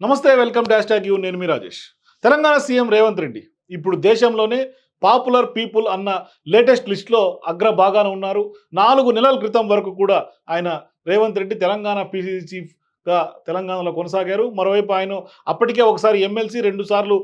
నమస్తే welcome dash tag you. నేను మీ రాజేష్. తెలంగాణ సీఎం రేవంత్ రెడ్డి ఇప్పుడు దేశంలోనే పాపులర్ పీపుల్ అన్న లేటెస్ట్ లిస్ట్లో అగ్రభాగాన ఉన్నారు. నాలుగు నెలల క్రితం వరకు కూడా ఆయన రేవంత్ రెడ్డి తెలంగాణ పీసీసీ చీఫ్గా తెలంగాణలో కొనసాగారు. మరోవైపు ఆయన అప్పటికే ఒకసారి ఎమ్మెల్సీ రెండుసార్లు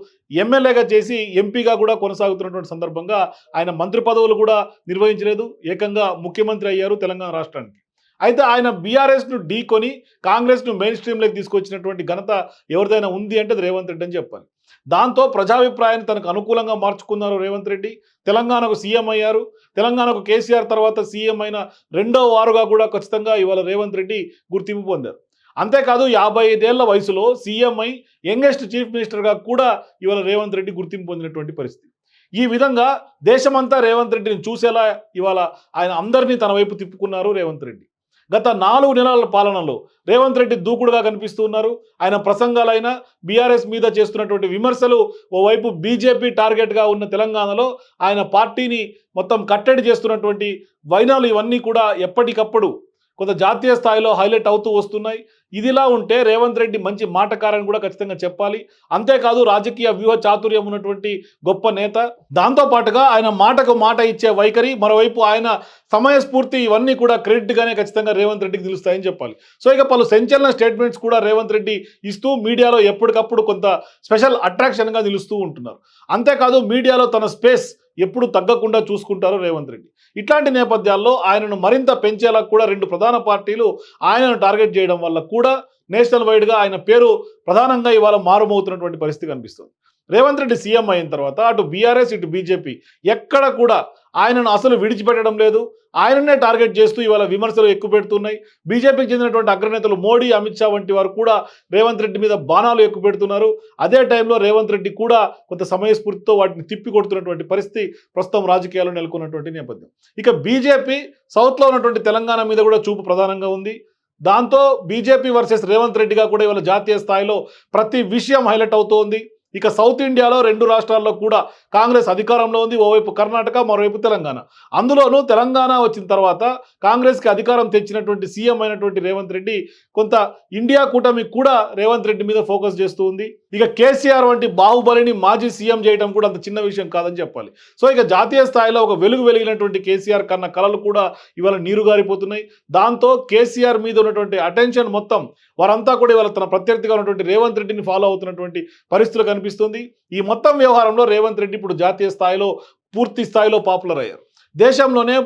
ఎమ్మెల్యేగా చేసి ఎంపీగా కూడా కొనసాగుతున్నటువంటి సందర్భంగా ఆయన మంత్రి పదవులు కూడా నిర్వహించలేదు. ఏకంగా ముఖ్యమంత్రి అయ్యారు తెలంగాణ రాష్ట్రానికి. అయితే ఆయన బీఆర్ఎస్ను ఢీకొని కాంగ్రెస్ను మెయిన్ స్ట్రీమ్లోకి తీసుకొచ్చినటువంటి ఘనత ఎవరిదైనా ఉంది అంటే రేవంత్ రెడ్డి అని చెప్పాలి. దాంతో ప్రజాభిప్రాయాన్ని తనకు అనుకూలంగా మార్చుకున్నారు రేవంత్ రెడ్డి. తెలంగాణకు సీఎం అయ్యారు. తెలంగాణకు కేసీఆర్ తర్వాత సీఎం అయిన రెండో వారుగా కూడా ఖచ్చితంగా ఇవాళ రేవంత్ రెడ్డి గుర్తింపు పొందారు. అంతేకాదు యాభై ఐదేళ్ళ వయసులో సీఎం అయి యంగెస్ట్ చీఫ్ మినిస్టర్గా కూడా ఇవాళ రేవంత్ రెడ్డి గుర్తింపు పొందినటువంటి పరిస్థితి. ఈ విధంగా దేశమంతా రేవంత్ రెడ్డిని చూసేలా ఇవాళ ఆయన అందరినీ తన వైపు తిప్పుకున్నారు రేవంత్ రెడ్డి. గత నాలుగు నెలల పాలనలో రేవంత్ రెడ్డి దూకుడుగా కనిపిస్తూ ఉన్నారు. ఆయన ప్రసంగాలైనా బీఆర్ఎస్ మీద చేస్తున్నటువంటి విమర్శలు ఓవైపు బీజేపీ టార్గెట్గా ఉన్న తెలంగాణలో ఆయన పార్టీని మొత్తం కట్టడి చేస్తున్నటువంటి వైనాలు ఇవన్నీ కూడా ఎప్పటికప్పుడు కొంత జాతీయ స్థాయిలో హైలైట్ అవుతూ వస్తున్నాయి. ఇదిలా ఉంటే రేవంత్ రెడ్డి మంచి మాటకారని కూడా ఖచ్చితంగా చెప్పాలి. అంతేకాదు రాజకీయ వ్యూహ చాతుర్యం ఉన్నటువంటి గొప్ప నేత. దాంతో పాటుగా ఆయన మాటకు మాట ఇచ్చే వైఖరి మరోవైపు ఆయన సమయస్ఫూర్తి ఇవన్నీ కూడా క్రెడిట్గానే ఖచ్చితంగా రేవంత్ రెడ్డికి తెలుస్తాయని చెప్పాలి. సో ఇక పలు సంచలన స్టేట్మెంట్స్ కూడా రేవంత్ రెడ్డి ఇస్తూ మీడియాలో ఎప్పటికప్పుడు కొంత స్పెషల్ అట్రాక్షన్గా నిలుస్తూ ఉంటున్నారు. అంతేకాదు మీడియాలో తన స్పేస్ ఎప్పుడు తగ్గకుండా చూసుకుంటారు రేవంత్ రెడ్డి. ఇట్లాంటి నేపథ్యాల్లో ఆయనను మరింత పెంచేలా కూడా రెండు ప్రధాన పార్టీలు ఆయనను టార్గెట్ చేయడం వల్ల కూడా నేషనల్ వైడ్గా ఆయన పేరు ప్రధానంగా ఇవాళ మారుమవుతున్నటువంటి పరిస్థితి కనిపిస్తుంది. రేవంత్ రెడ్డి సీఎం అయిన తర్వాత అటు బీఆర్ఎస్ ఇటు బీజేపీ ఎక్కడ కూడా ఆయనను అసలు విడిచిపెట్టడం లేదు. ఆయననే టార్గెట్ చేస్తూ ఇవాళ విమర్శలు ఎక్కువ పెడుతున్నాయి. బీజేపీకి చెందినటువంటి అగ్రనేతలు మోడీ అమిత్ షా వంటి వారు కూడా రేవంత్ రెడ్డి మీద బాణాలు ఎక్కువ పెడుతున్నారు. అదే టైంలో రేవంత్ రెడ్డి కూడా కొంత సమయస్ఫూర్తితో వాటిని తిప్పి కొడుతున్నటువంటి పరిస్థితి ప్రస్తుతం రాజకీయాల్లో నెలకొన్నటువంటి నేపథ్యం. ఇక బీజేపీ సౌత్లో ఉన్నటువంటి తెలంగాణ మీద కూడా చూపు ప్రధానంగా ఉంది. దాంతో బీజేపీ వర్సెస్ రేవంత్ రెడ్డిగా కూడా ఇవాళ జాతీయ స్థాయిలో ప్రతి విషయం హైలైట్ అవుతోంది. ఇక సౌత్ ఇండియాలో రెండు రాష్ట్రాల్లో కూడా కాంగ్రెస్ అధికారంలో ఉంది ఓవైపు కర్ణాటక మరోవైపు తెలంగాణ. అందులోనూ తెలంగాణ వచ్చిన తర్వాత కాంగ్రెస్కి అధికారం తెచ్చినటువంటి సీఎం అయినటువంటి రేవంత్ రెడ్డి కొంత ఇండియా కూటమి కూడా రేవంత్ రెడ్డి మీద ఫోకస్ చేస్తూ ఉంది. ఇక కేసీఆర్ వంటి బాహుబలిని మాజీ సీఎం చేయడం కూడా అంత చిన్న విషయం కాదని చెప్పాలి. సో ఇక జాతీయ స్థాయిలో ఒక వెలుగు వెలిగినటువంటి కేసీఆర్ కన్న కళలు కూడా ఇవాళ నీరు గారిపోతున్నాయి. దాంతో కేసీఆర్ మీద ఉన్నటువంటి అటెన్షన్ మొత్తం వారంతా కూడా ఇవాళ తన ప్రత్యర్థిగా ఉన్నటువంటి రేవంత్ రెడ్డిని ఫాలో అవుతున్నటువంటి పరిస్థితులు కనిపిస్తుంది. ఈ మొత్తం వ్యవహారంలో రేవంత్ రెడ్డి ఇప్పుడు జాతీయ స్థాయిలో పూర్తి స్థాయిలో పాపులర్ అయ్యారు. దేశంలోనే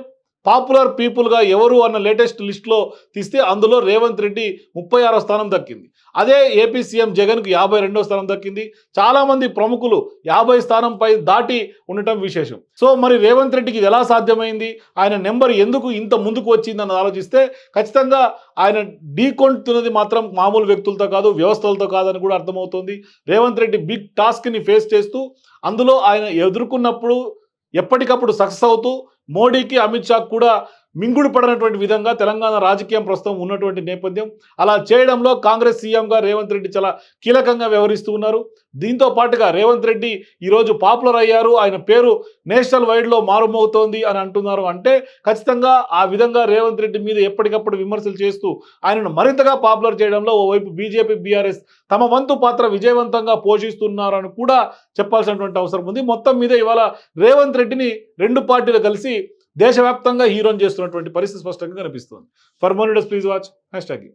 పాపులర్ పీపుల్గా ఎవరు అన్న లేటెస్ట్ లిస్ట్లో తీస్తే అందులో రేవంత్ రెడ్డి ముప్పై ఆరో స్థానం దక్కింది. అదే ఏపీ సీఎం జగన్కు యాభై రెండో స్థానం దక్కింది. చాలామంది ప్రముఖులు యాభై స్థానంపై దాటి ఉండటం విశేషం. సో మరి రేవంత్ రెడ్డికి ఇది ఎలా సాధ్యమైంది? ఆయన నెంబర్ ఎందుకు ఇంత ముందుకు వచ్చిందని ఆలోచిస్తే ఖచ్చితంగా ఆయన ఢీకొంటున్నది మాత్రం మామూలు వ్యక్తులతో కాదు వ్యవస్థలతో కాదని కూడా అర్థమవుతుంది. రేవంత్ రెడ్డి బిగ్ టాస్క్ని ఫేస్ చేస్తూ అందులో ఆయన ఎదుర్కొన్నప్పుడు ఎప్పటికప్పుడు సక్సెస్ అవుతూ మోడీకి అమిత్ షాకు కూడా మింగుడు పడినటువంటి విధంగా తెలంగాణ రాజకీయం ప్రస్తుతం ఉన్నటువంటి నేపథ్యం. అలా చేయడంలో కాంగ్రెస్ సీఎంగా రేవంత్ రెడ్డి చాలా కీలకంగా వ్యవహరిస్తూ ఉన్నారు. దీంతో పాటుగా రేవంత్ రెడ్డి ఈరోజు పాపులర్ అయ్యారు. ఆయన పేరు నేషనల్ వైడ్లో మారుమవుతోంది అని అంటున్నారు. అంటే ఖచ్చితంగా ఆ విధంగా రేవంత్ రెడ్డి మీద ఎప్పటికప్పుడు విమర్శలు చేస్తూ ఆయనను మరింతగా పాపులర్ చేయడంలో ఓవైపు బీజేపీ బీఆర్ఎస్ తమ వంతు పాత్ర విజయవంతంగా పోషిస్తున్నారని కూడా చెప్పాల్సినటువంటి అవసరం ఉంది. మొత్తం మీద ఇవాళ రేవంత్ రెడ్డిని రెండు పార్టీలు కలిసి దేశవ్యాప్తంగా హీరోని చేస్తున్నటువంటి పరిస్థితి స్పష్టంగా కనిపిస్తుంది. ఫర్ మోనిడస్ ప్లీజ్ వాచ్ హ్యాష్ ట్యాగ్